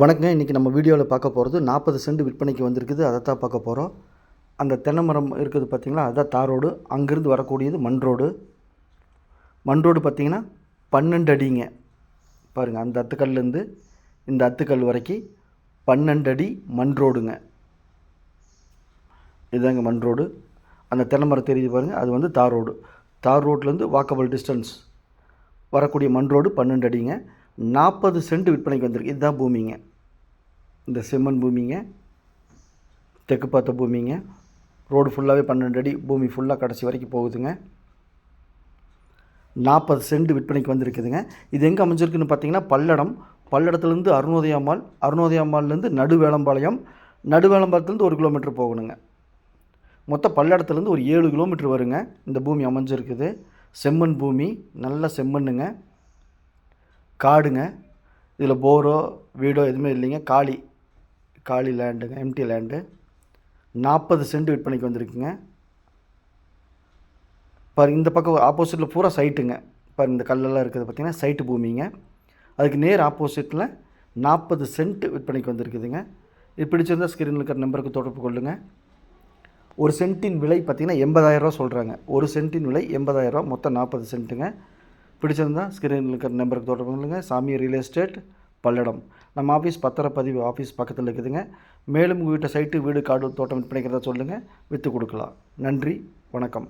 வணக்கங்க. இன்றைக்கி நம்ம வீடியோவில் பார்க்க போகிறது நாற்பது சென்ட் விற்பனைக்கு வந்திருக்குது. அதை தான் பார்க்க போகிறோம் அந்த தென்னை மரம் இருக்குது பார்த்தீங்களா அதுதான் தார் ரோடு. அங்கேருந்து வரக்கூடியது மண் ரோடு. மண் ரோடு பார்த்திங்கன்னா பன்னெண்டு அடிங்க. பாருங்கள் அந்த அத்துக்கல்லேருந்து இந்த அத்துக்கல் வரைக்கும் பன்னெண்டு அடி மண் ரோடுங்க. இதுதாங்க மண் ரோடு. அந்த தென்னை மரம் தெரியுது பாருங்கள் அது வந்து தார் ரோடு. தார் ரோட்லேருந்து வாக்கபிள் டிஸ்டன்ஸ் வரக்கூடிய மண் ரோடு பன்னெண்டு அடிங்க. நாற்பது சென்ட் விற்பனைக்கு வந்திருக்கு. இதுதான் பூமிங்க. இந்த செம்மண் பூமிங்க. தெற்கு பார்த்த பூமிங்க. ரோடு ஃபுல்லாகவே பன்னெண்டு அடி. பூமி ஃபுல்லாக கடைசி வரைக்கும் போகுதுங்க. நாற்பது சென்ட் விற்பனைக்கு வந்திருக்குதுங்க. இது எங்கே அமைஞ்சிருக்குன்னு பார்த்தீங்கன்னா பல்லடம். பல்லடத்துலேருந்து அருணோதயம்மாள் அருணோதயம்மாள்லேருந்து நடுவேளம்பாளையம். நடுவேளம்பாளையத்துலேருந்து ஒரு கிலோமீட்டர் போகணுங்க. மொத்தம் பல்லடத்துலேருந்து ஒரு ஏழு கிலோமீட்டர் வருங்க. இந்த பூமி அமைஞ்சிருக்குது. செம்மண் பூமி. நல்ல செம்மண்ணுங்க. காடுங்க. இதில் போரோ வீடோ எதுவுமே இல்லைங்க. காலி காலி லேண்டுங்க எம்டி லேண்டு நாற்பது சென்ட் விற்பனைக்கு வந்திருக்குங்க. பாரு இந்த பக்கம் ஆப்போசிட்டில் பூரா சைட்டுங்க பாரு இந்த கல்லெல்லாம் இருக்கிறது பார்த்தீங்கன்னா சைட்டு பூமிங்க. அதுக்கு நேர் ஆப்போசிட்டில் நாற்பது சென்ட் விற்பனைக்கு வந்திருக்குதுங்க. இது பிடிச்சிருந்தா ஸ்க்ரீனில் இருக்கிற நம்பருக்கு தொடர்பு கொள்ளுங்கள் ஒரு சென்ட்டின் விலை பார்த்திங்கன்னா எண்பதாயிரரூவா சொல்கிறாங்க ஒரு சென்ட்டின் விலை எண்பதாயிரரூவா மொத்தம் நாற்பது சென்ட்டுங்க. பிடிச்சிருந்தா ஸ்க்ரீனில் இருக்கிற நம்பருக்கு தொடர்பு கொள்ளுங்கள் சாமி ரியல் எஸ்டேட் பல்லடம். நம்ம ஆஃபீஸ் பத்திரப்பதிவு ஆஃபீஸ் பக்கத்தில் இருக்குதுங்க. மேலும் உங்கள் வீட்டை சைட்டு வீடு காடு தோட்டம் விற்பனைக்கிறதா சொல்லுங்கள் விற்று கொடுக்கலாம். நன்றி. வணக்கம்.